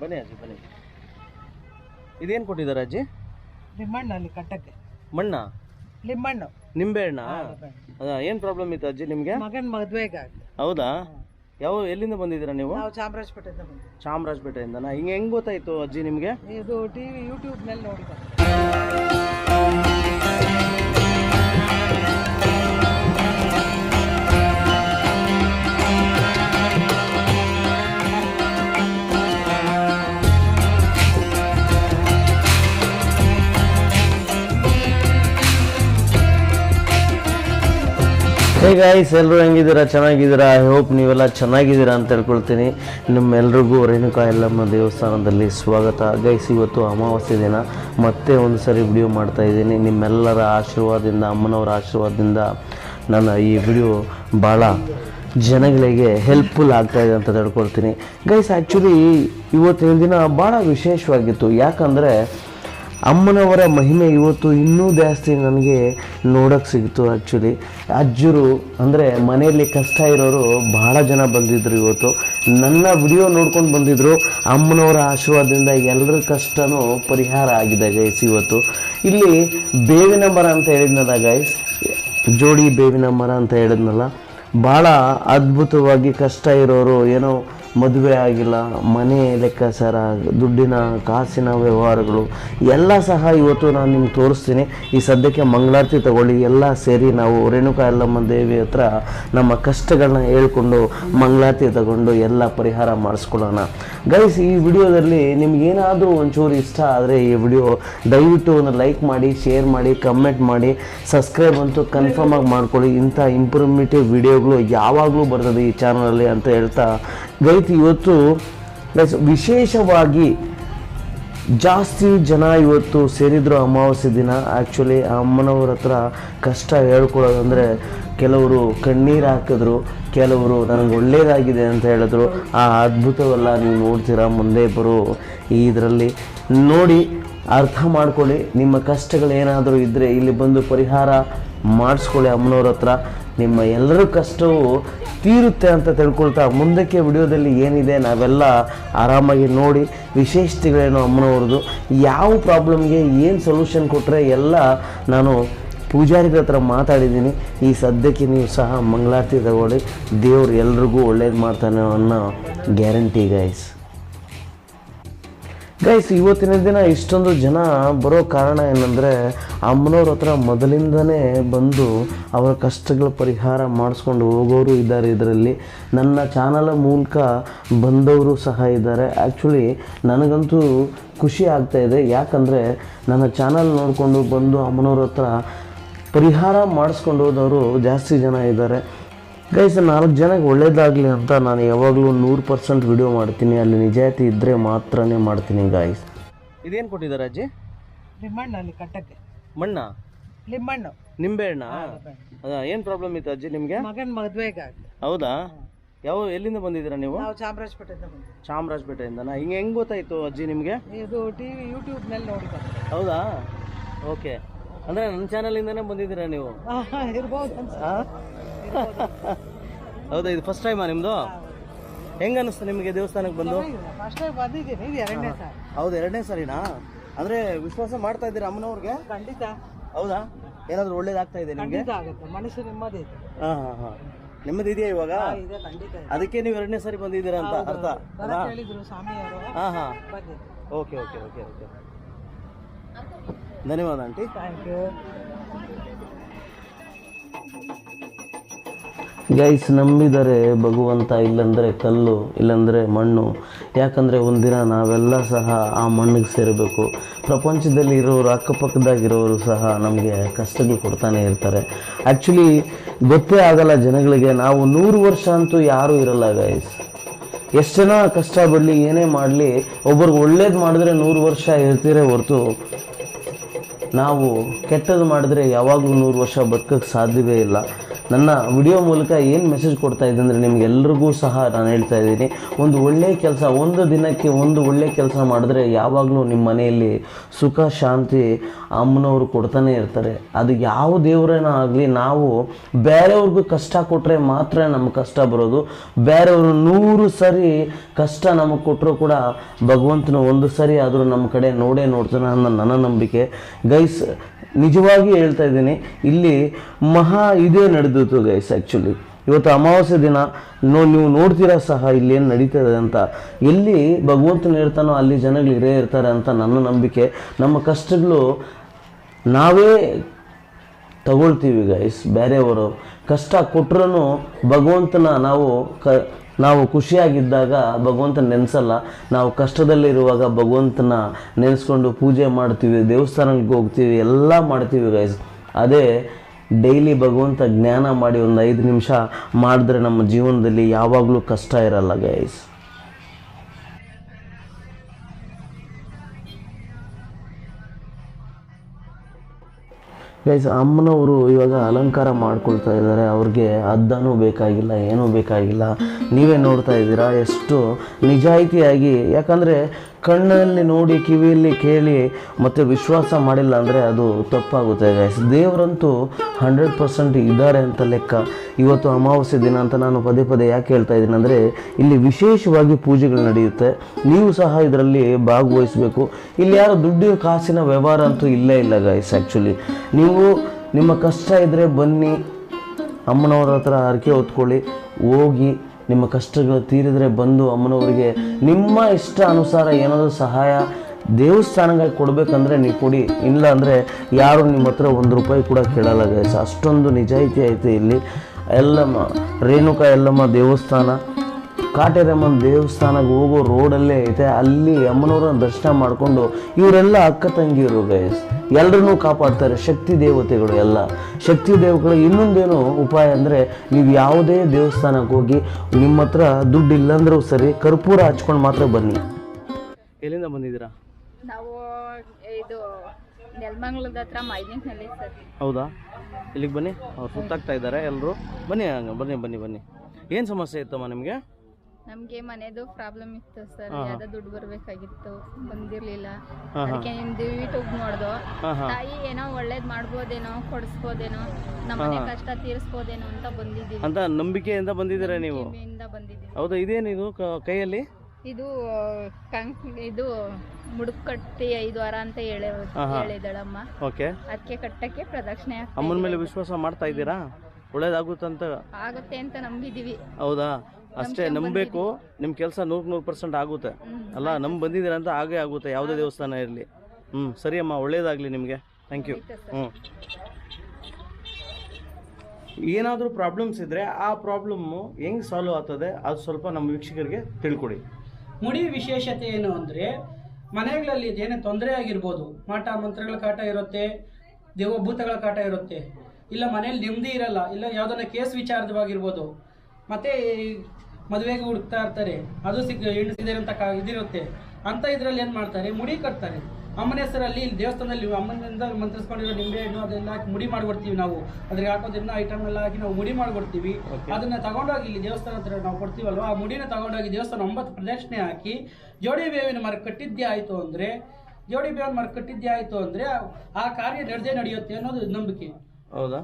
ಬನ್ನಿ ಅಜ್ಜಿ ಬನ್ನಿ. ಇದೇನು ಕೊಟ್ಟಿದ್ದಾರೆ ಅಜ್ಜಿ? ಲಿಂಬಣ್ಣು ಅಲ್ಲಿ ಕಟ್ಟಕ್ಕೆ. ಮಣ್ಣ? ಲಿಂಬಣ್ಣು. ನಿಂಬೆ ಹಣ್ಣ ಏನು ಪ್ರಾಬ್ಲಮ್ ಇತ್ತು ಅಜ್ಜಿ ನಿಮಗೆ? ಮಗನ ಮದುವೆಗೆ ಹೌದಾ? ಯಾವ ಎಲ್ಲಿಂದ ಬಂದಿದ್ದೀರಾ ನೀವು? ನಾವು ಚಾಮರಾಜಪೇಟೆಯಿಂದ ಚಾಮರಾಜಪೇಟೆಯಿಂದನಾ? ಹಿಂಗೆ ಹೆಂಗೆ ಗೊತ್ತಾಯಿತು ಅಜ್ಜಿ ನಿಮಗೆ? ಇದು ಟಿ ವಿ ಯೂಟ್ಯೂಬ್ನಲ್ಲಿ ನೋಡಿ ಹೇ ಗಾಯ್ಸ್ ಎಲ್ಲರೂ ಹೆಂಗಿದ್ದೀರಾ? ಚೆನ್ನಾಗಿದ್ದೀರಾ? ಐ ಹೋಪ್ ನೀವೆಲ್ಲ ಚೆನ್ನಾಗಿದ್ದೀರಾ ಅಂತ ಹೇಳ್ಕೊಳ್ತೀನಿ. ನಿಮ್ಮೆಲ್ರಿಗೂ ರೇಣುಕಾ ಎಲ್ಲಮ್ಮ ದೇವಸ್ಥಾನದಲ್ಲಿ ಸ್ವಾಗತ. ಗೈಸ್ ಇವತ್ತು ಅಮಾವಾಸ್ಯೆ ದಿನ. ಮತ್ತೆ ಒಂದು ಸರಿ ವಿಡಿಯೋ ಮಾಡ್ತಾ ಇದ್ದೀನಿ. ನಿಮ್ಮೆಲ್ಲರ ಆಶೀರ್ವಾದದಿಂದ, ಅಮ್ಮನವರ ಆಶೀರ್ವಾದದಿಂದ ನನ್ನ ಈ ವಿಡಿಯೋ ಭಾಳ ಜನಗಳಿಗೆ ಹೆಲ್ಪ್ಫುಲ್ ಆಗ್ತಾಯಿದೆ ಅಂತ ತಿಳ್ಕೊಳ್ತೀನಿ ಗೈಸ್ ಆ್ಯಕ್ಚುಲಿ ಇವತ್ತಿನ ದಿನ ಭಾಳ ವಿಶೇಷವಾಗಿತ್ತು. ಯಾಕಂದರೆ ಅಮ್ಮನವರ ಮಹಿಮೆ ಇವತ್ತು ಇನ್ನೂ ಜಾಸ್ತಿ ನನಗೆ ನೋಡೋಕ್ಕೆ ಸಿಗ್ತು ಆ್ಯಕ್ಚುಲಿ ಅಜ್ಜರು ಅಂದರೆ ಮನೆಯಲ್ಲಿ ಕಷ್ಟ ಇರೋರು ಬಹಳ ಜನ ಬಂದಿದ್ದರು ಇವತ್ತು. ನನ್ನ ವಿಡಿಯೋ ನೋಡ್ಕೊಂಡು ಬಂದಿದ್ದರು ಅಮ್ಮನವರ ಆಶೀರ್ವಾದದಿಂದ ಎಲ್ಲರ ಕಷ್ಟನೂ ಪರಿಹಾರ ಆಗಿದೆ ಗೈಸ್ ಇವತ್ತು. ಇಲ್ಲಿ ಬೇವಿನ ಮರ ಅಂತ ಹೇಳಿದ್ನಲ್ಲ ಗೈಸ್ ಜೋಡಿ ಬೇವಿನ ಮರ ಅಂತ ಹೇಳಿದ್ನಲ್ಲ. ಭಾಳ ಅದ್ಭುತವಾಗಿ ಕಷ್ಟ ಇರೋರು, ಏನೋ ಮದುವೆ ಆಗಿಲ್ಲ, ಮನೆ ಲೆಕ್ಕಾಚಾರ, ದುಡ್ಡಿನ ಕಾಸಿನ ವ್ಯವಹಾರಗಳು, ಎಲ್ಲ ಸಹ ಇವತ್ತು ನಾನು ನಿಮ್ಗೆ ತೋರಿಸ್ತೀನಿ. ಈ ಸದ್ಯಕ್ಕೆ ಮಂಗಳಾರತಿ ತಗೊಳ್ಳಿ, ಎಲ್ಲ ಸೇರಿ ನಾವು ರೇಣುಕಾ ಎಲ್ಲಮ್ಮ ದೇವಿ ಹತ್ರ ನಮ್ಮ ಕಷ್ಟಗಳನ್ನ ಹೇಳ್ಕೊಂಡು ಮಂಗಳಾರತಿ ತಗೊಂಡು ಎಲ್ಲ ಪರಿಹಾರ ಮಾಡಿಸ್ಕೊಳ್ಳೋಣ. ಗೈಸ್ ಈ ವಿಡಿಯೋದಲ್ಲಿ ನಿಮ್ಗೇನಾದರೂ ಒಂಚೂರು ಇಷ್ಟ ಆದರೆ ಈ ವಿಡಿಯೋ ದಯವಿಟ್ಟು ಒಂದು ಲೈಕ್ ಮಾಡಿ ಶೇರ್ ಮಾಡಿ ಕಮೆಂಟ್ ಮಾಡಿ ಸಬ್ಸ್ಕ್ರೈಬ್ ಅಂತೂ ಕನ್ಫರ್ಮ್ ಆಗಿ ಮಾಡ್ಕೊಳ್ಳಿ. ಇಂಥ ಇಂಪ್ರೂವ್ಮೆಂಟಿವ್ ವಿಡಿಯೋಗಳು ಯಾವಾಗಲೂ ಬರ್ತದೆ ಈ ಚಾನಲಲ್ಲಿ ಅಂತ ಹೇಳ್ತಾ ಗೈಸ್ ಇವತ್ತು ಪ್ಲಸ್ ವಿಶೇಷವಾಗಿ ಜಾಸ್ತಿ ಜನ ಇವತ್ತು ಸೇರಿದ್ರು ಅಮಾವಾಸ್ಯೆ ದಿನ. ಆ್ಯಕ್ಚುಲಿ ಆ ಅಮ್ಮನವ್ರ ಹತ್ರ ಕಷ್ಟ ಹೇಳ್ಕೊಳ್ಳೋದಂದರೆ ಕೆಲವರು ಕಣ್ಣೀರು ಹಾಕಿದ್ರು, ಕೆಲವರು ನನಗೆ ಒಳ್ಳೆಯದಾಗಿದೆ ಅಂತ ಹೇಳಿದ್ರು. ಆ ಅದ್ಭುತವೆಲ್ಲ ನೀವು ನೋಡ್ತೀರಾ ಮುಂದೆ ಬರೋ ಇದರಲ್ಲಿ. ನೋಡಿ, ಅರ್ಥ ಮಾಡ್ಕೊಳ್ಳಿ, ನಿಮ್ಮ ಕಷ್ಟಗಳೇನಾದರೂ ಇದ್ದರೆ ಇಲ್ಲಿ ಬಂದು ಪರಿಹಾರ ಮಾಡಿಸ್ಕೊಳ್ಳಿ ಅಮ್ಮನವ್ರ ಹತ್ರ. ನಿಮ್ಮ ಎಲ್ಲರ ಕಷ್ಟವು ತೀರುತ್ತೆ ಅಂತ ತಿಳ್ಕೊಳ್ತಾ ಮುಂದಕ್ಕೆ ವಿಡಿಯೋದಲ್ಲಿ ಏನಿದೆ ನಾವೆಲ್ಲ ಆರಾಮಾಗಿ ನೋಡಿ ವಿಶೇಷತೆಗಳೇನು ಅಮ್ಮನವ್ರದ್ದು. ಯಾವ ಪ್ರಾಬ್ಲಮ್ಗೆ ಏನು ಸೊಲ್ಯೂಷನ್ ಕೊಟ್ಟರೆ ಎಲ್ಲ ನಾನು ಪೂಜಾರಿಗಳ ಹತ್ರ ಮಾತಾಡಿದ್ದೀನಿ. ಈ ಸದ್ಯಕ್ಕೆ ನೀವು ಸಹ ಮಂಗಳಾರತಿ ತಗೊಳ್ಳಿ. ದೇವ್ರು ಎಲ್ರಿಗೂ ಒಳ್ಳೇದು ಮಾಡ್ತಾನೆ ಅನ್ನೋ ಗ್ಯಾರಂಟಿ ಗೈಸ್ ಗೈಸ್ ಇವತ್ತಿನ ದಿನ ಇಷ್ಟೊಂದು ಜನ ಬರೋ ಕಾರಣ ಏನಂದರೆ ಅಮ್ಮನವ್ರ ಹತ್ರ ಮೊದಲಿಂದನೇ ಬಂದು ಅವರ ಕಷ್ಟಗಳ ಪರಿಹಾರ ಮಾಡಿಸ್ಕೊಂಡು ಹೋಗೋರು ಇದ್ದಾರೆ ಇದರಲ್ಲಿ. ನನ್ನ ಚಾನಲ್ ಮೂಲಕ ಬಂದವರು ಸಹ ಇದ್ದಾರೆ. ಆ್ಯಕ್ಚುಲಿ ನನಗಂತೂ ಖುಷಿ ಆಗ್ತಾ ಇದೆ. ಯಾಕಂದರೆ ನನ್ನ ಚಾನಲ್ ನೋಡಿಕೊಂಡು ಬಂದು ಅಮ್ಮನವ್ರ ಹತ್ರ ಪರಿಹಾರ ಮಾಡಿಸ್ಕೊಂಡು ಹೋದವರು ಜಾಸ್ತಿ ಜನ ಇದ್ದಾರೆ. ಗೈಸ್ ನಾಲ್ಕು ಜನಕ್ಕೆ ಒಳ್ಳೇದಾಗಲಿ ಅಂತ ನಾನು ಯಾವಾಗಲೂ ನೂರು ಪರ್ಸೆಂಟ್ ವಿಡಿಯೋ ಮಾಡ್ತೀನಿ. ಅಲ್ಲಿ ನಿಜಾಯಿತಿ ಇದ್ದರೆ ಮಾತ್ರನೇ ಮಾಡ್ತೀನಿ ಗಾಯ್ಸ್ ಇದೇನು ಕೊಟ್ಟಿದ್ದಾರೆ ಅಜ್ಜಿ? ಲಿಂಬಣ್ಣ ಅಲ್ಲಿ ಕಟ್ಟಕ್ಕೆ. ಮಣ್ಣ? ಲಿಂಬಣ್ಣು. ನಿಂಬೆ ಹಣ್ಣ? ಅದ ಏನು ಪ್ರಾಬ್ಲಮ್ ಇತ್ತು ಅಜ್ಜಿ ನಿಮಗೆ? ಮಗನ ಮದುವೆಗೆ ಹೌದಾ? ಯಾವ ಎಲ್ಲಿಂದ ಬಂದಿದ್ದೀರಾ ನೀವು? ನಾವು ಚಾಮರಾಜಪೇಟೆಯಿಂದ ಬಂದ್ವಿ ಚಾಮರಾಜಪೇಟೆಯಿಂದನಾ? ಹಿಂಗೆ ಹೆಂಗೆ ಗೊತ್ತಾಯಿತು ಅಜ್ಜಿ ನಿಮಗೆ? ಇದು ಟಿ ವಿ ಯೂಟ್ಯೂಬ್ನಲ್ಲಿ ನೋಡಿ ಹೌದಾ? ಓಕೆ ಅಂದರೆ ನನ್ನ ಚಾನಲಿಂದನೇ ಬಂದಿದ್ದೀರಾ ನೀವು? ಇರ್ಬೋದು? ಹೌದಾ ಇದು ಫಸ್ಟ್ ಟೈಮಾ ನಿಮ್ಮದು ಹೆಂಗೆ ಅನ್ನಿಸ್ತು ನಿಮಗೆ ದೇವಸ್ಥಾನಕ್ಕೆ ಬಂದು? ಬಂದಿದ್ದೀನಿ ಇದು ಎರಡನೇ ಸಾರಿ. ಹೌದು ಎರಡನೇ ಸರಿನಾ? ಅಂದರೆ ವಿಶ್ವಾಸ ಮಾಡ್ತಾ ಇದ್ದೀರಾ ಅಮ್ಮನವ್ರಿಗೆ? ಖಂಡಿತ. ಹೌದಾ? ಏನಾದರೂ ಒಳ್ಳೇದಾಗ್ತಾ ಇದೆ ನಿಮಗೆ? ಖಂಡಿತ ಆಗುತ್ತೆ ಮನಸ್ಸು ನೆಮ್ಮದಿ ಇದೆ. ಹಾಂ ಹಾಂ ಹಾಂ. ನೆಮ್ಮದಿ ಇದೆಯಾ ಇವಾಗ? ಇದೆ ಖಂಡಿತ ಇದೆ. ಅದಕ್ಕೆ ನೀವು ಎರಡನೇ ಸಾರಿ ಬಂದಿದ್ದೀರಾ ಅಂತ ಅರ್ಥ. ಬರಕ್ ಹೇಳಿದ್ರು ಸ್ವಾಮಿಯವರು. ಹಾಂ ಹಾಂ. ಬಂದಿದ್ದು. Okay okay okay okay. ಧನ್ಯವಾದ ಆಂಟಿ. ಥ್ಯಾಂಕ್ ಯು ಗೈಸ್ ನಂಬಿದರೆ ಭಗವಂತ ಇಲ್ಲಂದರೆ ಕಲ್ಲು, ಇಲ್ಲಂದರೆ ಮಣ್ಣು. ಯಾಕಂದರೆ ಒಂದಿನ ನಾವೆಲ್ಲ ಸಹ ಆ ಮಣ್ಣಿಗೆ ಸೇರಬೇಕು. ಪ್ರಪಂಚದಲ್ಲಿ ಇರೋರು, ಅಕ್ಕಪಕ್ಕದಾಗಿರೋರು ಸಹ ನಮಗೆ ಕಷ್ಟಗಳು ಕೊಡ್ತಾನೆ ಇರ್ತಾರೆ. ಆ್ಯಕ್ಚುಲಿ ಗೊತ್ತೇ ಆಗಲ್ಲ ಜನಗಳಿಗೆ, ನಾವು ನೂರು ವರ್ಷ ಅಂತೂ ಯಾರೂ ಇರಲ್ಲ ಗೈಸ್ ಎಷ್ಟು ಜನ ಕಷ್ಟ ಬರಲಿ ಏನೇ ಮಾಡಲಿ, ಒಬ್ರಿಗೆ ಒಳ್ಳೇದು ಮಾಡಿದ್ರೆ ನೂರು ವರ್ಷ ಇರ್ತೀರೇ ಹೊರತು ನಾವು ಕೆಟ್ಟದು ಮಾಡಿದ್ರೆ ಯಾವಾಗಲೂ ನೂರು ವರ್ಷ ಬದುಕೋಕ್ಕೆ ಸಾಧ್ಯವೇ ಇಲ್ಲ. ನನ್ನ ವಿಡಿಯೋ ಮೂಲಕ ಏನು ಮೆಸೇಜ್ ಕೊಡ್ತಾ ಇದ್ದೆ ಅಂದರೆ ನಿಮ್ಗೆಲ್ರಿಗೂ ಸಹ ನಾನು ಹೇಳ್ತಾ ಇದ್ದೀನಿ. ಒಂದು ಒಳ್ಳೆಯ ಕೆಲಸ, ಒಂದು ದಿನಕ್ಕೆ ಒಂದು ಒಳ್ಳೆಯ ಕೆಲಸ ಮಾಡಿದ್ರೆ ಯಾವಾಗಲೂ ನಿಮ್ಮ ಮನೆಯಲ್ಲಿ ಸುಖ, ಶಾಂತಿ ಅಮ್ಮನವರು ಕೊಡ್ತಾನೆ ಇರ್ತಾರೆ. ಅದು ಯಾವ ದೇವರೇನ ಆಗಲಿ ನಾವು ಬೇರೆಯವ್ರಿಗೂ ಕಷ್ಟ ಕೊಟ್ಟರೆ ಮಾತ್ರ ನಮ್ಗೆ ಕಷ್ಟ ಬರೋದು. ಬೇರೆಯವರು ನೂರು ಸರಿ ಕಷ್ಟ ನಮಗೆ ಕೊಟ್ಟರು ಕೂಡ ಭಗವಂತನ ಒಂದು ಸರಿ ಆದರೂ ನಮ್ಮ ಕಡೆ ನೋಡೇ ನೋಡ್ತಾನೆ ಅನ್ನೋ ನನ್ನ ನಂಬಿಕೆ. ಗೈಸ್ ನಿಜವಾಗಿ ಹೇಳ್ತಾ ಇದ್ದೀನಿ, ಇಲ್ಲಿ ಮಹಾ ಇದೇ ನಡೆದಿತ್ತು ಗೈಸ್ ಆ್ಯಕ್ಚುಲಿ ಇವತ್ತು ಅಮಾವಾಸ್ಯ ದಿನ, ನೋ, ನೀವು ನೋಡ್ತೀರಾ ಸಹ ಇಲ್ಲಿ ಏನು ನಡೀತದೆ ಅಂತ. ಎಲ್ಲಿ ಭಗವಂತನ ಇರ್ತಾನೋ ಅಲ್ಲಿ ಜನಗಳು ಇರೇ ಇರ್ತಾರೆ ಅಂತ ನನ್ನ ನಂಬಿಕೆ. ನಮ್ಮ ಕಷ್ಟಗಳು ನಾವೇ ತಗೊಳ್ತೀವಿ ಗೈಸ್ ಬೇರೆಯವರು. ಕಷ್ಟ ಕೊಟ್ರೂ ಭಗವಂತನ ನಾವು ನಾವು ಖುಷಿಯಾಗಿದ್ದಾಗ ಭಗವಂತ ನೆನೆಸಲ್ಲ. ನಾವು ಕಷ್ಟದಲ್ಲಿರುವಾಗ ಭಗವಂತನ ನೆನೆಸ್ಕೊಂಡು ಪೂಜೆ ಮಾಡ್ತೀವಿ ದೇವಸ್ಥಾನಕ್ಕೆ ಹೋಗ್ತೀವಿ, ಎಲ್ಲ ಮಾಡ್ತೀವಿ ಗೈಸ್ ಅದೇ ಡೈಲಿ ಭಗವಂತ ಜ್ಞಾನ ಮಾಡಿ ಒಂದು ಐದು ನಿಮಿಷ ಮಾಡಿದ್ರೆ ನಮ್ಮ ಜೀವನದಲ್ಲಿ ಯಾವಾಗಲೂ ಕಷ್ಟ ಇರಲ್ಲ ಗೈಸ್ ಗೈಸ್ ಅಮ್ಮನವರು ಇವಾಗ ಅಲಂಕಾರ ಮಾಡ್ಕೊಳ್ತಾ ಇದ್ದಾರೆ. ಅವ್ರಿಗೆ ಅದ್ದನೂ ಬೇಕಾಗಿಲ್ಲ, ಏನೂ ಬೇಕಾಗಿಲ್ಲ. ನೀವೇ ನೋಡ್ತಾ ಇದ್ದೀರಾ? ಎಷ್ಟು ನಿಜಾಯಿತಿಯಾಗಿ, ಯಾಕಂದರೆ ಕಣ್ಣಲ್ಲಿ ನೋಡಿ, ಕಿವಿಯಲ್ಲಿ ಕೇಳಿ ಮತ್ತು ವಿಶ್ವಾಸ ಮಾಡಿಲ್ಲ ಅಂದರೆ ಅದು ತಪ್ಪಾಗುತ್ತೆ ಗೈಸ್ ದೇವರಂತೂ ಹಂಡ್ರೆಡ್ ಪರ್ಸೆಂಟ್ ಇದ್ದಾರೆ ಅಂತ ಲೆಕ್ಕ. ಇವತ್ತು ಅಮಾವಾಸ್ಯೆ ದಿನ ಅಂತ ನಾನು ಪದೇ ಪದೇ ಯಾಕೆ ಹೇಳ್ತಾ ಇದ್ದೀನಿ ಅಂದರೆ, ಇಲ್ಲಿ ವಿಶೇಷವಾಗಿ ಪೂಜೆಗಳು ನಡೆಯುತ್ತೆ. ನೀವು ಸಹ ಇದರಲ್ಲಿ ಭಾಗವಹಿಸಬೇಕು. ಇಲ್ಲಿ ಯಾರು ದುಡ್ಡು ಕಾಸಿನ ವ್ಯವಹಾರ ಅಂತೂ ಇಲ್ಲೇ ಇಲ್ಲ ಗೈಸ್ ಆ್ಯಕ್ಚುಲಿ ನೀವು ನಿಮ್ಮ ಕಷ್ಟ ಇದ್ದರೆ ಬನ್ನಿ, ಅಮ್ಮನವ್ರ ಹತ್ರ ಹರಕೆ ಹೊತ್ಕೊಳ್ಳಿ, ಹೋಗಿ ನಿಮ್ಮ ಕಷ್ಟಗಳು ತೀರಿದರೆ ಬಂದು ಅಮ್ಮನವರಿಗೆ ನಿಮ್ಮ ಇಷ್ಟ ಅನುಸಾರ ಏನಾದರೂ ಸಹಾಯ ದೇವಸ್ಥಾನಗಳಿಗೆ ಕೊಡಬೇಕಂದ್ರೆ ನೀವು ಕೊಡಿ. ಇಲ್ಲ ಅಂದರೆ ಯಾರು ನಿಮ್ಮ ಹತ್ರ ಒಂದು ರೂಪಾಯಿ ಕೂಡ ಕೇಳಲ್ಲ ಗೈಸ್ ಅಷ್ಟೊಂದು ನಿಜಾಯಿತಿ ಐತೆ ಇಲ್ಲಿ. ಎಲ್ಲಮ್ಮ, ರೇಣುಕಾ ಎಲ್ಲಮ್ಮ ದೇವಸ್ಥಾನ. ಕಾಟೇರಮ್ಮನ ದೇವಸ್ಥಾನಕ್ಕೆ ಹೋಗೋ ರೋಡಲ್ಲೇ ಐತೆ ಅಲ್ಲಿ ಅಮ್ಮನವ್ರನ್ನ ದರ್ಶನ ಮಾಡಿಕೊಂಡು ಇವರೆಲ್ಲ ಅಕ್ಕ ತಂಗಿಯರು ಗೈಸ್ ಎಲ್ಲರನ್ನೂ ಕಾಪಾಡ್ತಾರೆ ಶಕ್ತಿ ದೇವತೆಗಳು ಎಲ್ಲ. ಶಕ್ತಿ ದೇವತೆಗಳು ಇನ್ನೊಂದೇನು ಉಪಾಯ ಅಂದರೆ ನೀವು ಯಾವುದೇ ದೇವಸ್ಥಾನಕ್ಕೆ ಹೋಗಿ ನಿಮ್ಮ ಹತ್ರ ದುಡ್ಡು ಇಲ್ಲಂದ್ರೂ ಸರಿ ಕರ್ಪೂರ ಹಚ್ಕೊಂಡು ಮಾತ್ರ ಬನ್ನಿ. ಎಲ್ಲಿಂದ ಬಂದಿದ್ದೀರಾ? ನಾವು ಇದು ನೆಲಮಂಗ್ಲದ ಹತ್ರ ಮೈದಿನಲ್ಲಿ ಸರ್. ಹೌದಾ? ಇಲ್ಲಿಗೆ ಬನ್ನಿ. ಅವ್ರು ಸುತ್ತಾಗ್ತಾ ಇದ್ದಾರೆ ಎಲ್ಲರೂ ಬನ್ನಿ ಹಂಗೆ ಬನ್ನಿ ಬನ್ನಿ ಬನ್ನಿ. ಏನು ಸಮಸ್ಯೆ ಇತ್ತಮ್ಮ ನಿಮಗೆ? ನಮ್ಗೆ ಮನೆದು ಪ್ರಾಬ್ಲಮ್ ಇತ್ತು ಸರ್. ಯಾವ್ದೋ ದುಡ್ಡು ಬರ್ಬೇಕಾಗಿತ್ತು ಬಂದಿರ್ಲಿಲ್ಲ. ಅದಕ್ಕೆ ನಿಮ್ದು ಯೂಟ್ಯೂಬ್ ನೋಡ್ದು. ತಾಯಿ ಏನೋ ಒಳ್ಳೇದ್ ಮಾಡ್ಬೋದೇನೋ ಕೊಡಿಸ್ಬೋದೇನೋ ನಮ್ಮ ಮನೆ ಕಷ್ಟ ತೀರಿಸ್ಬೋದೇನೋ ಅಂತ ಬಂದಿದ್ದೀವಿ. ಅಂತ ನಂಬಿಕೆಯಿಂದ ಬಂದಿದ್ದೀರಾ ನೀವು? ಇಂದ ಬಂದಿದ್ದೀವಿ. ಹೌದಾ ಇದೇನಿದು ಇದು? ಕೈಯಲ್ಲಿ? ಇದು ಕಂಕ್ ಇದು ಮುಡುಕ್ ಕಟ್ಟಿ ಐದು ವಾರ ಅಂತ ಹೇಳಿ. ಹೇಳಿದಳಮ್ಮ. ಓಕೆ. ಅದಕ್ಕೆ ಕಟ್ಟಕ್ಕೆ ಪ್ರದಕ್ಷಿಣೆ ಅಮ್ಮನ ಮೇಲೆ ವಿಶ್ವಾಸ ಮಾಡ್ತಾ ಇದ್ದೀರಾ? ಒಳ್ಳೇದಾಗುತ್ತಂತ ಆಗುತ್ತೆ ಅಂತ ನಂಬಿದೀವಿ. ಹೌದಾ? ಅಷ್ಟೇ ನಂಬಬೇಕು ನಿಮ್ಮ ಕೆಲಸ ನೂರು ನೂರು ಪರ್ಸೆಂಟ್ ಆಗುತ್ತೆ. ಅಲ್ಲ ನಮ್ ಬಂದಿದ್ದೀರ ಅಂತ ಆಗೇ ಆಗುತ್ತೆ ಯಾವುದೇ ದೇವಸ್ಥಾನ ಇರಲಿ. ಹ್ಞೂ ಸರಿ ಅಮ್ಮ ಒಳ್ಳೇದಾಗಲಿ ನಿಮಗೆ. ಥ್ಯಾಂಕ್ ಯು ಹ್ಞೂ ಏನಾದರೂ ಪ್ರಾಬ್ಲಮ್ಸ್ ಇದ್ದರೆ ಆ ಪ್ರಾಬ್ಲಮ್ಮು ಹೆಂಗೆ ಸಾಲ್ವ್ ಆಗ್ತದೆ ಅದು ಸ್ವಲ್ಪ ನಮ್ಮ ವೀಕ್ಷಕರಿಗೆ ತಿಳ್ಕೊಡಿ. ಮುಡಿ ವಿಶೇಷತೆ ಏನು ಅಂದರೆ ಮನೆಗಳಲ್ಲಿ ಏನೇ ತೊಂದರೆ ಆಗಿರ್ಬೋದು ಮಾಟ ಮಂತ್ರಗಳ ಕಾಟ ಇರುತ್ತೆ ದೇವಭೂತಗಳ ಕಾಟ ಇರುತ್ತೆ ಇಲ್ಲ ಮನೇಲಿ ನೆಮ್ಮದಿ ಇರಲ್ಲ ಇಲ್ಲ ಯಾವುದನ್ನ ಕೇಸ್ ವಿಚಾರದವಾಗಿರ್ಬೋದು ಮತ್ತೆ ಮದುವೆಗೆ ಹುಡುಕ್ತಾ ಇರ್ತಾರೆ. ಅದು ಸಿಗ್ ಅಂತ ಕಾ ಇದಿರುತ್ತೆ. ಅಂತ ಇದರಲ್ಲಿ ಏನು ಮಾಡ್ತಾರೆ? ಮುಡಿ ಕಟ್ತಾರೆ. ಅಮ್ಮನ ಹೆಸರಲ್ಲಿ ಇಲ್ಲಿ ದೇವಸ್ಥಾನದಲ್ಲಿ ಅಮ್ಮನಿಂದ ಮಂತ್ರಿಸ್ಕೊಂಡಿರೋ ನಿಂಬೆ ಹಣ್ಣು ಅದೆಲ್ಲ ಹಾಕಿ ಮುಡಿ ಮಾಡ್ಬಿಡ್ತೀವಿ ನಾವು. ಅದ್ರಿಗೆ ಹಾಕೋದ್ರಿಂದ ಐಟಮ್ ಎಲ್ಲ ಹಾಕಿ ನಾವು ಮುಡಿ ಮಾಡ್ಬಿಡ್ತೀವಿ ಅದನ್ನ ತಗೊಂಡೋಗಿ ಇಲ್ಲಿ ದೇವಸ್ಥಾನ ಹತ್ರ ನಾವು ಕೊಡ್ತೀವಲ್ವ? ಆ ಮುಡಿನ ತಗೊಂಡೋಗಿ ದೇವಸ್ಥಾನ ಒಂಬತ್ತು ಪ್ರದಕ್ಷಿಣೆ ಹಾಕಿ ಜೋಡಿ ಬೇವಿನ ಮರ ಕಟ್ಟಿದ್ದೇ ಆಯ್ತು ಅಂದ್ರೆ ಜೋಡಿ ಬೇವಿನ ಮರ ಕಟ್ಟಿದ್ದೇ ಆಯ್ತು ಅಂದ್ರೆ ಆ ಕಾರ್ಯ ನಡೆದೇ ನಡೆಯುತ್ತೆ ಅನ್ನೋದು ನಂಬಿಕೆ. ಹೌದಾ?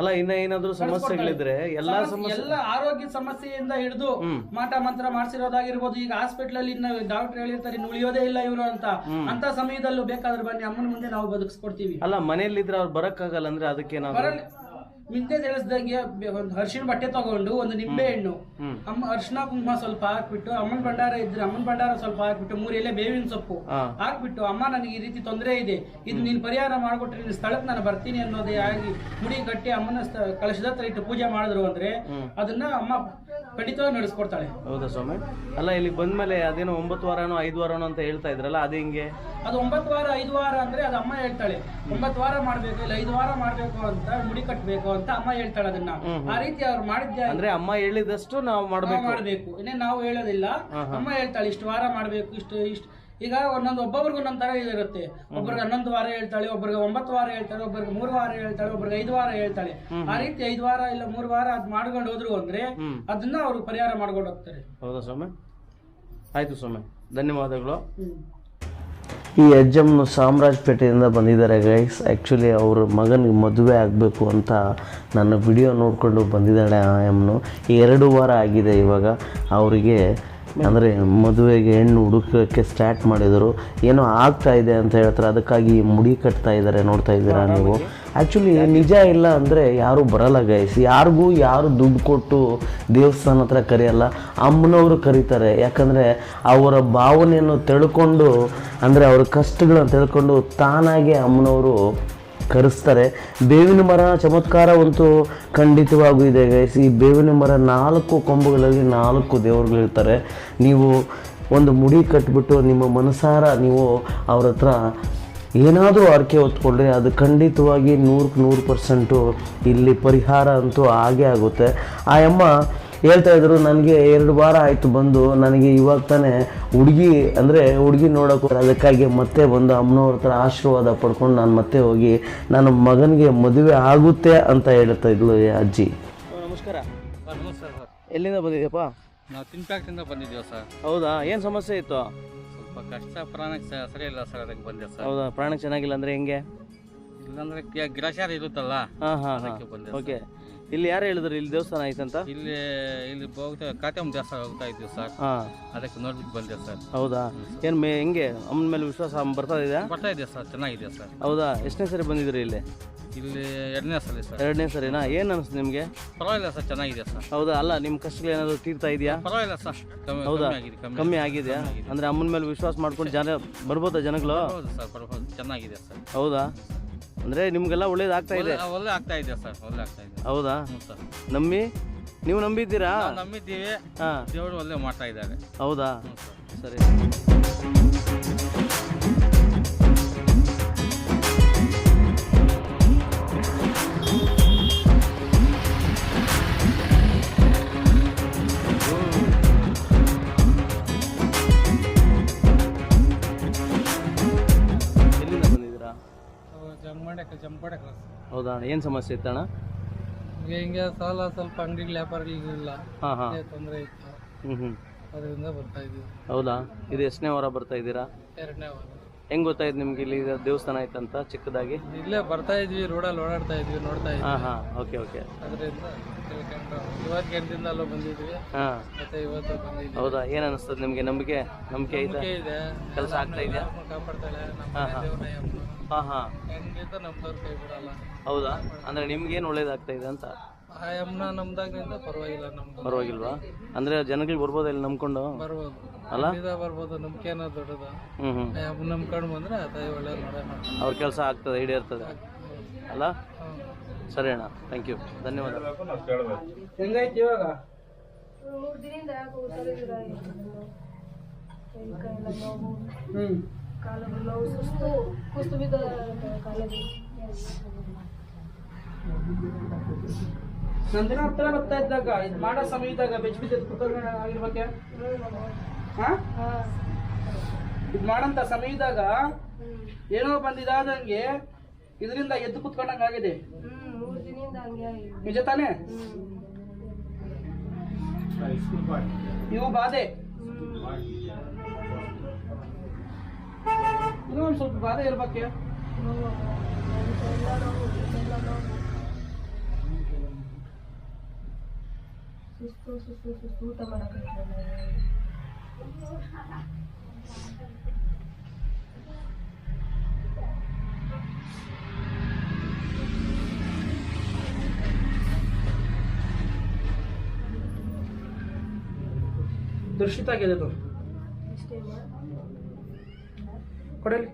ಅಲ್ಲ ಇನ್ನ ಏನಾದ್ರು ಸಮಸ್ಯೆಗಳಿದ್ರೆ ಎಲ್ಲಾ ಸಮಸ್ಯೆ- ಎಲ್ಲ ಆರೋಗ್ಯ ಸಮಸ್ಯೆಯಿಂದ ಹಿಡಿದು ಮಾಟ ಮಂತ್ರ ಮಾಡಿಸಿರೋದಾಗಿರ್ಬೋದು. ಈಗ ಹಾಸ್ಪಿಟಲ್ ಅಲ್ಲಿ ಇನ್ನ ಡಾಕ್ಟರ್ ಹೇಳಿರ್ತಾರೆ ಇನ್ನು ಉಳಿಯೋದೇ ಇಲ್ಲ ಇವರು ಅಂತ. ಅಂತ ಸಮಯದಲ್ಲೂ ಬೇಕಾದ್ರೆ ಬನ್ನಿ ಅಮ್ಮನ ಮುಂದೆ ನಾವು ಬದುಕಿಸ್ಕೊಡ್ತೀವಿ. ಅಲ್ಲ ಮನೆಯಲ್ಲಿದ್ರೆ ಅವ್ರು ಬರಕ್ಕಾಗಲ್ಲ ಅಂದ್ರೆ ಅದಕ್ಕೆ ಬರಲಿ. ಮಿಂತೆ ತಿಳಿಸ್ದಂಗೆ ಒಂದು ಅರ್ಶಿನ ಬಟ್ಟೆ ತಗೊಂಡು ಒಂದು ನಿಂಬೆ ಹಣ್ಣು. ಅಮ್ಮ ಅರ್ಶಿನ ಕುಂಕುಮ ಸ್ವಲ್ಪ ಹಾಕ್ಬಿಟ್ಟು ಅಮ್ಮನ ಭಂಡಾರ ಇದ್ರೆ ಅಮ್ಮನ ಭಂಡಾರ ಸ್ವಲ್ಪ ಹಾಕ್ಬಿಟ್ಟು ಮೂರು ಎಲೆ ಬೇವಿನ ಸೊಪ್ಪು. ಹಾಕ್ಬಿಟ್ಟು ಅಮ್ಮ ನನಗೆ ಈ ರೀತಿ ತೊಂದರೆ ಇದೆ. ಇದು ನೀನ್ ಪರಿಹಾರ ಮಾಡ್ಕೊಟ್ರೆ ನಿನ್ನ ಸ್ಥಳಕ್ಕೆ ನಾನು ಬರ್ತೀನಿ ಅನ್ನೋದೇ ಆಗಿ ಮುಡಿ ಕಟ್ಟಿ ಅಮ್ಮನ ಕಳಶದ ಹತ್ರ ಇಟ್ಟು ಪೂಜೆ ಮಾಡಿದ್ರು ಅಂದ್ರೆ ಅದನ್ನ ಅಮ್ಮ ಖಂಡಿತವಾಗಿ ನಡೆಸ್ಕೊಡ್ತಾಳೆ. ಹೌದಾ ಸ್ವಾಮಿ? ಅಲ್ಲ ಇಲ್ಲಿ ಬಂದ್ಮೇಲೆ ಅದೇನೋ ಒಂಬತ್ತು ವಾರನೋ ಐದು ವಾರನೋ ಅಂತ ಹೇಳ್ತಾ ಇದ್ರಲ್ಲ ಅದು ಹೆಂಗೆ? ಅದು ಒಂಬತ್ತು ವಾರ ಐದು ವಾರ ಅಂದ್ರೆ ಅದು ಅಮ್ಮ ಹೇಳ್ತಾಳೆ. ಒಂಬತ್ತು ವಾರ ಮಾಡ್ಬೇಕು ಇಲ್ಲ ಐದು ವಾರ ಮಾಡ್ಬೇಕು ಅಂತ ಮುಡಿ ಕಟ್ಟಬೇಕು ಅಂತ ಅಮ್ಮ ಹೇಳ್ತಾಳೆ ಅದನ್ನ. ಆ ರೀತಿ ಅವ್ರು ಮಾಡಿದ್ದೆ ಅಂದ್ರೆ ಅಮ್ಮ ಹೇಳಿದಷ್ಟು ನಾವು ಮಾಡಬೇಕು. ಇನ್ನೇ ನಾವು ಹೇಳೋದಿಲ್ಲ. ಅಮ್ಮ ಹೇಳ್ತಾಳೆ ಇಷ್ಟು ವಾರ ಮಾಡ್ಬೇಕು ಇಷ್ಟು ಇಷ್ಟು. ಈಗ ಒಂದೊಂದು ಒಬ್ಬೊಬ್ರಿಗೆ ಒಂದೊಂದು ತರ ಇರುತ್ತೆ. ಒಬ್ಬರಿಗೆ ಹನ್ನೊಂದು ವಾರ ಹೇಳ್ತಾಳೆ ಒಬ್ಬರಿಗೆ ಒಂಬತ್ತು ವಾರ ಹೇಳ್ತಾಳೆ ಒಬ್ಬರಿಗೆ ಮೂರು ವಾರ ಹೇಳ್ತಾಳೆ ಒಬ್ಬರಿಗೆ ಐದು ವಾರ ಹೇಳ್ತಾಳೆ. ಆ ರೀತಿ ಐದು ವಾರ ಇಲ್ಲ ಮೂರು ವಾರ ಅದ್ ಮಾಡ್ಕೊಂಡು ಹೋದ್ರು ಅಂದ್ರೆ ಅದನ್ನ ಅವ್ರು ಪರಿಹಾರ ಮಾಡ್ಕೊಂಡು ಹೋಗ್ತಾರೆ. ಹೌದಾ ಸ್ವಾಮಿ? ಆಯ್ತು ಸ್ವಾಮಿ. ಧನ್ಯವಾದಗಳು. ಈ ಅಜ್ಜಮ್ಮನು ಸಾಮ್ರಾಜ್ಪೇಟೆಯಿಂದ ಬಂದಿದ್ದಾರೆ ಗೈಸ್ ಆ್ಯಕ್ಚುಲಿ ಅವ್ರ ಮಗನಿಗೆ ಮದುವೆ ಆಗಬೇಕು ಅಂತ ನನ್ನ ವಿಡಿಯೋ ನೋಡಿಕೊಂಡು ಬಂದಿದ್ದಾಳೆ ಆ ಅಮ್ಮನು ಎರಡು ವಾರ ಆಗಿದೆ ಇವಾಗ. ಅವರಿಗೆ ಅಂದರೆ ಮದುವೆಗೆ ಹೆಣ್ಣು ಹುಡುಕಕ್ಕೆ ಸ್ಟಾರ್ಟ್ ಮಾಡಿದರು. ಏನೋ ಆಗ್ತಾ ಇದೆ ಅಂತ ಹೇಳ್ತಾರೆ. ಅದಕ್ಕಾಗಿ ಮುಡಿ ಕಟ್ತಾ ಇದ್ದಾರೆ ನೋಡ್ತಾ ಇದ್ದೀರಾ ನೀವು? ಆ್ಯಕ್ಚುಲಿ ನಿಜ ಇಲ್ಲ ಅಂದರೆ ಯಾರೂ ಬರಲ್ಲ ಗೈಸ್ ಯಾರಿಗೂ ಯಾರು ದುಡ್ಡು ಕೊಟ್ಟು ದೇವಸ್ಥಾನ ಹತ್ರ ಕರೆಯಲ್ಲ. ಅಮ್ಮನವರು ಕರೀತಾರೆ. ಯಾಕಂದರೆ ಅವರ ಭಾವನೆಯನ್ನು ತಿಳ್ಕೊಂಡು ಅಂದರೆ ಅವರ ಕಷ್ಟಗಳನ್ನು ತಿಳ್ಕೊಂಡು ತಾನಾಗೆ ಅಮ್ಮನವರು ಕರೆಸ್ತಾರೆ. ಬೇವಿನ ಮರ ಚಮತ್ಕಾರವಂತೂ ಖಂಡಿತವಾಗೂ ಇದೆ ಗೈಸ್ ಈ ಬೇವಿನ ಮರ ನಾಲ್ಕು ಕೊಂಬುಗಳಲ್ಲಿ ನಾಲ್ಕು ದೇವರುಗಳಿರ್ತಾರೆ. ನೀವು ಒಂದು ಮುಡಿ ಕಟ್ಬಿಟ್ಟು ನಿಮ್ಮ ಮನಸಾರ ನೀವು ಅವ್ರ ಹತ್ರ ಏನಾದರೂ ಆರ್ಕೆ ಹೊತ್ಕೊಂಡ್ರೆ ಅದು ಖಂಡಿತವಾಗಿ ನೂರಕ್ಕೆ ನೂರು ಪರ್ಸೆಂಟು ಇಲ್ಲಿ ಪರಿಹಾರ ಅಂತೂ ಆಗೇ ಆಗುತ್ತೆ. ಆ ಅಮ್ಮ ಹೇಳ್ತಾ ಇದ್ರು ನನಗೆ ಎರಡು ವಾರ ಆಯಿತು ಬಂದು ನನಗೆ ಇವಾಗ ತಾನೇ ಹುಡುಗಿ ಅಂದರೆ ಹುಡುಗಿ ನೋಡೋಕ್ಕೆ ಅದಕ್ಕಾಗಿ ಮತ್ತೆ ಬಂದು ಅಮ್ಮನವ್ರ ಹತ್ರ ಆಶೀರ್ವಾದ ಪಡ್ಕೊಂಡು ನಾನು ಮತ್ತೆ ಹೋಗಿ ನನ್ನ ಮಗನಿಗೆ ಮದುವೆ ಆಗುತ್ತೆ ಅಂತ ಹೇಳ್ತಾ ಇದ್ಲು ಅಜ್ಜಿ. ನಮಸ್ಕಾರ. ನಮಸ್ಕಾರ ಸರ್. ಎಲ್ಲಿಂದ ಬಂದಿದ್ಯಪ್ಪ ನಾವು ತಿನ್ಪ್ಯಾಕ್ಟಿಂದ ಬಂದಿದ್ದೀವಿ ಸರ್. ಹೌದಾ? ಏನು ಸಮಸ್ಯೆ ಇತ್ತು? ಸ್ವಲ್ಪ ಕಷ್ಟ ಪ್ರಾಣಕ್ಕೆ ಸರಿ ಇಲ್ಲ ಸರ್ ಅದಕ್ಕೆ ಬಂದೆ ಸರ್. ಹೌದಾ? ಪ್ರಾಣಕ್ಕೆ ಚೆನ್ನಾಗಿಲ್ಲ ಅಂದರೆ ಹೆಂಗೆ? ಇಲ್ಲಾಂದರೆ ಗಿ- ಗಿರಾಶಾರ ಇರುತ್ತಲ್ಲ ಹಾಂ ಹಾಂ ಹಾಂ. ಅದಕ್ಕೆ ಬಂದೆ ಓಕೆ. ಇಲ್ಲಿ ಯಾರು ಹೇಳಿದ್ರು ಇಲ್ಲಿ ದೇವಸ್ಥಾನ ಐತಂತ ಇಲ್ಲಿ ಇಲ್ಲಿ ಹೋಗ್ತಾ ಕಾತ್ಯಮ್ಮ ದೇವಸ್ಥಾನ ಹೋಗ್ತಾ ಇದ್ದೀವಿ ಸರ್. ಹಾಂ. ಅದಕ್ಕೆ ನೋಡ್ಬಿಟ್ಟು ಬಂದೆ ಸರ್. ಹೌದಾ? ಏನು ಮೇ ಹೆಂಗೆ? ಅಮ್ಮನ ಮೇಲೆ ವಿಶ್ವಾಸ ಬರ್ತಾ ಇದೆಯಾ? ಬರ್ತಾ ಇದೆ ಸರ್ ಚೆನ್ನಾಗಿದೆ ಸರ್. ಹೌದಾ? ಎಷ್ಟನೇ ಸರಿ ಬಂದಿದ್ರಿ ಇಲ್ಲಿ? ಇಲ್ಲಿ ಎರಡನೇ ಸಲ ಸರ್. ಎರಡನೇ ಸರಿನಾ? ಏನು ಅನಿಸ್ತು ನಿಮಗೆ? ಪರವಾಗಿಲ್ಲ ಸರ್ ಚೆನ್ನಾಗಿದೆ ಸರ್. ಹೌದಾ? ಅಲ್ಲ ನಿಮ್ಮ ಕಷ್ಟಗಳು ಏನಾದ್ರು ತೀರ್ತಾ ಇದೆಯಾ? ಪರವಾಗಿಲ್ಲ ಸರ್. ಕಮ್ಮಿ ಹೌದಾ? ಕಮ್ಮಿ ಆಗಿದೆ ಕಮ್ಮಿ ಕಮ್ಮಿ ಆಗಿದೆಯಾ? ಅಂದರೆ ಅಮ್ಮನ ಮೇಲೆ ವಿಶ್ವಾಸ ಮಾಡ್ಕೊಂಡು ಜನ ಬರ್ಬೋದಾ ಜನಗಳು? ಹೌದು ಸರ್ ಚೆನ್ನಾಗಿದೆ ಸರ್. ಹೌದಾ? ಅಂದರೆ ನಿಮಗೆಲ್ಲ ಒಳ್ಳೇದಾಗ್ತಾ ಇದೆ? ಒಳ್ಳೆ ಆಗ್ತಾ ಇದೆ ಸರ್ ಒಳ್ಳೆ ಆಗ್ತಾ ಇದೆ. ಹೌದಾ? ಸರ್. ನಂಬಿ? ನೀವು ನಂಬಿದ್ದೀರಾ? ನಾವು ನಂಬಿದ್ದೀವಿ. ಹಾಂ. ದೇವರು ಒಳ್ಳೆ ಮಾಡ್ತಾ ಇದ್ದಾರೆ. ಹೌದಾ? ಸರಿ. ಹೌದಾ? ಏನು ಸಮಸ್ಯೆ ಇತ್ತಣ್ಣ? ಈಗ ಹಿಂಗೆ ಸಾಲ ಸ್ವಲ್ಪ ಅಂಗಡಿಗಳ ವ್ಯಾಪಾರಗಳಿಲ್ಲ. ಹಾಂ ಹಾಂ. ತೊಂದರೆ ಇತ್ತು. ಹ್ಞೂ ಹ್ಞೂ ಅದರಿಂದ ಬರ್ತಾ ಇದ್ದೀವಿ. ಹೌದಾ? ಇದು ಎಷ್ಟನೇ ವಾರ ಬರ್ತಾ ಇದ್ದೀರಾ? ಎರಡನೇ ವಾರ. ಹೆಂಗ್ ಗೊತ್ತಾಯ್ತು ನಿಮ್ಗೆ ಇಲ್ಲಿ ಇದು ದೇವಸ್ಥಾನ ಐತಂತ ಚಿಕ್ಕದಾಗಿ? ಇಲ್ಲೇ ಬರ್ತಾ ಇದ್ವಿ ರೋಡಲ್ಲಿ ಓಡಾಡ್ತಾ ಇದ್ವಿ ನೋಡ್ತಾ ಇದ್ವಿ. ಹಾಂ ಹಾಂ. Okay okay. ಅದರಿಂದ ತಿಳ್ಕೊಂಡು ಇವತ್ತು ಗಂಟೆಯಿಂದ ಅಲ್ಲೂ ಬಂದಿದ್ವಿ. ಹಾಂ. ಮತ್ತೆ ಇವತ್ತು ಬಂದಿದ್ವಿ ಹೌದಾ? ಏನು ಅನಿಸ್ತದೆ ನಿಮಗೆ? ನಂಬಿಕೆ ನಂಬಿಕೆ ಇದೆ? ಕೆಲಸ ಆಗ್ತಾ ಇದೆಯಾ? ಕಾಪಾಡ್ತಾಳೆ? ನಮ್ಮ ಹಾ, ಹಾ. ಹಾಂ. ಹೆಂಗಿದ್ದ ನಮ್ದವ್ರ ಕೈ ಬಿಡಲ್ಲ. ಹೌದಾ? ಅಂದರೆ ನಿಮ್ಗೇನು ಒಳ್ಳೇದಾಗ್ತಾ ಇದೆ ಅಂತ? ಆ ಅಮ್ಮನ ನಮ್ದಾಗಿಂದ ಪರವಾಗಿಲ್ಲ ನಮ್ದು. ಪರವಾಗಿಲ್ವಾ? ಅಂದರೆ ಜನಗಳು ಬರ್ಬೋದಾ ಇಲ್ಲಿ ನಂಬ್ಕೊಂಡು? ಬರ್ಬೋದು. ಅಲ್ಲ? ಇದ ಬರ್ಬೋದು ನಂಬಿಕೆನ ದೊಡ್ಡದು. ಹ್ಞೂ ಹ್ಞೂ ಆ ನಂಬ್ಕೊಂಡು ಬಂದ್ರೆ ಆ ತಾಯಿ ಒಳ್ಳೇದು ಮಾಡೇ ಅವ್ರ ಕೆಲಸ ಆಗ್ತದೆ ಈಡೇರ್ತದೆ. ಅಲ್ಲ. ಸರಿ ಅಣ್ಣ ಥ್ಯಾಂಕ್ ಯು ಧನ್ಯವಾದ. ಹೆಂಗೈತಿ ಇವಾಗ? ಹ್ಮ್. ನಂದಿನ ಹತ್ರ ಬರ್ತಾ ಇದ್ದಾಗ ಇದು ಮಾಡೋ ಸಮಯದಾಗ ಬೆಚ್ಚ ಬಿದ್ದ ಕುತ್ಕೊಂಡ್ ಆಗಿರ್ಬೇಕೆ? ಹಾ? ಇದು ಮಾಡಂತ ಸಮಯದಾಗ ಏನೋ ಬಂದಿದಾದಂಗೆ ಇದರಿಂದ ಎದ್ದು ಕುತ್ಕೊಂಡಂಗ ಆಗಿದೆ. ನಿಜ ತಾನೇ? ಇವು ಬಾಧೆ. ಇನ್ನೂ ಒಂದ್ ಸ್ವಲ್ಪ ಬಾಧೆ ಇರ್ಬೇಕೆ ದರ್ಶಿತ ಆಗಿದೆ ಅದು ಕೊಡಲಿ.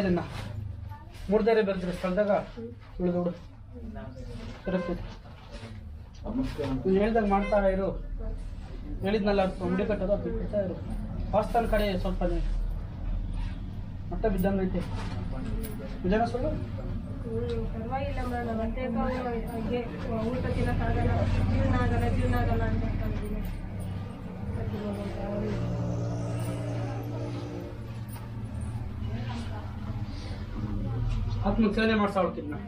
ಇದನ್ನ ಮೂರ್ದಾರೆ ಬರ್ತೀರಿ ಸ್ಥಳದಾಗ ಕರೆಕ್ಟ್ ನೀನು ಹೇಳ್ದಾಗ ಮಾಡ್ತಾ ಇರು. ಹೇಳಿದ್ನಲ್ಲ ಮುಡಿ ಕಟ್ಟೋದು ಅದು ಬಿಡ್ತಾ ಇರು. ಹಾಸ್ಟೆಲ್ ಕಡೆ ಸ್ವಲ್ಪ ನೀ- ಮತ್ತೆ ಬಿದ್ದಂಗೆ ಐತೆ. ನಿಜನ ಸುಳ್ಳು? ಪರವಾಗಿಲ್ಲ ಮೇಡಮ್. ಮತ್ತೆ ಹಾಗೆ ಊಟ ತಿನ್ನಕ್ಕಾಗಲ್ಲ ಜೀವನ ಆಗಲ್ಲ ಜೀವನ ಆಗಲ್ಲ ಅಂತ ಏನಾಗುತ್ತೆ ಅಂದ್ರೆ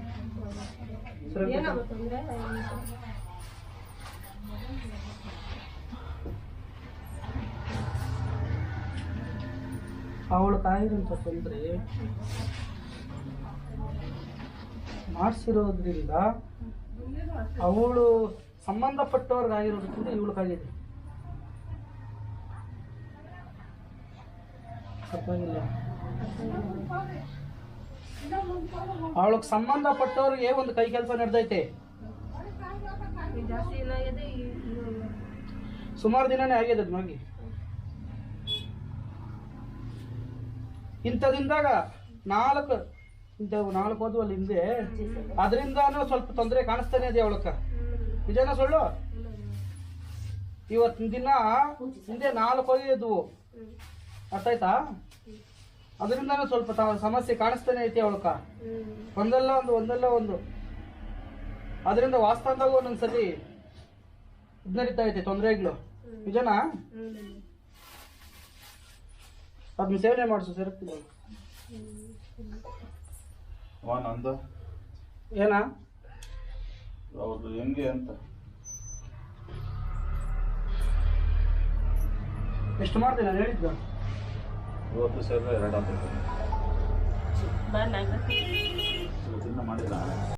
ಅವಳು ತಾಯಿರಂತ ತೊಂದರೆ. ಮಾಡಿಸಿರೋದ್ರಿಂದ ಅವಳು ಸಂಬಂಧಪಟ್ಟವ್ರಿಗಾಗಿರೋದಕ್ಕಿಂತ ಇವಳಿಗಾಗಿದೆ ತಪ್ಪಾಗಿಲ್ಲ. ಅವಳಿಗೆ ಸಂಬಂಧಪಟ್ಟವ್ರಿಗೆ ಒಂದು ಕೈ ಕೆಲಸ ನಡೆದೈತೆ. ಸುಮಾರು ದಿನನೇ ಆಗಿದೆ ಮಗಿ ಇಂಥದಿಂದಾಗ ನಾಲ್ಕು ಇಂಥವು ನಾಲ್ಕು ಹೋದ್ವಲ್ಲ ಹಿಂದೆ ಅದರಿಂದಾನು ಸ್ವಲ್ಪ ತೊಂದರೆ ಕಾಣಿಸ್ತಾನೆ ಇದೆ ಅವಳಕ್ಕ. ನಿಜನ ಸುಳ್ಳು? ಇವತ್ತಿನ ದಿನ ಹಿಂದೆ ನಾಲ್ಕು ಓದಿದ್ವು ಅರ್ಥ ಆಯ್ತಾ? ಅದರಿಂದಾನು ಸ್ವಲ್ಪ ತ- ಸಮಸ್ಯೆ ಕಾಣಿಸ್ತಾನೆ ಐತಿ ಅವಳಕ ಒಂದಲ್ಲ ಒಂದು ಒಂದಲ್ಲ ಒಂದು. ಅದರಿಂದ ವಾಸ್ತವದಾಗ ಒಂದೊಂದ್ಸಲಿ ಇದ್ ನಡೀತಾ ಐತೆ ತೊಂದರೆಗಳು. ನಿಜನಾ? ಅದನ್ನ ಸೇವನೆ ಮಾಡಿಸು ಸರ್ ನಂದು. ಏನ? ಅವ್ರದ್ದು ಹೆಂಗೆ ಅಂತ. ಎಷ್ಟು ಮಾಡ್ತೀನಿ ನಾನು ಹೇಳಿದ್ದು ಇವತ್ತು ಸೇರಿದ್ರೆ ಎರಡು ಇವತ್ತಿಂದ ಮಾಡಿಲ್ಲ.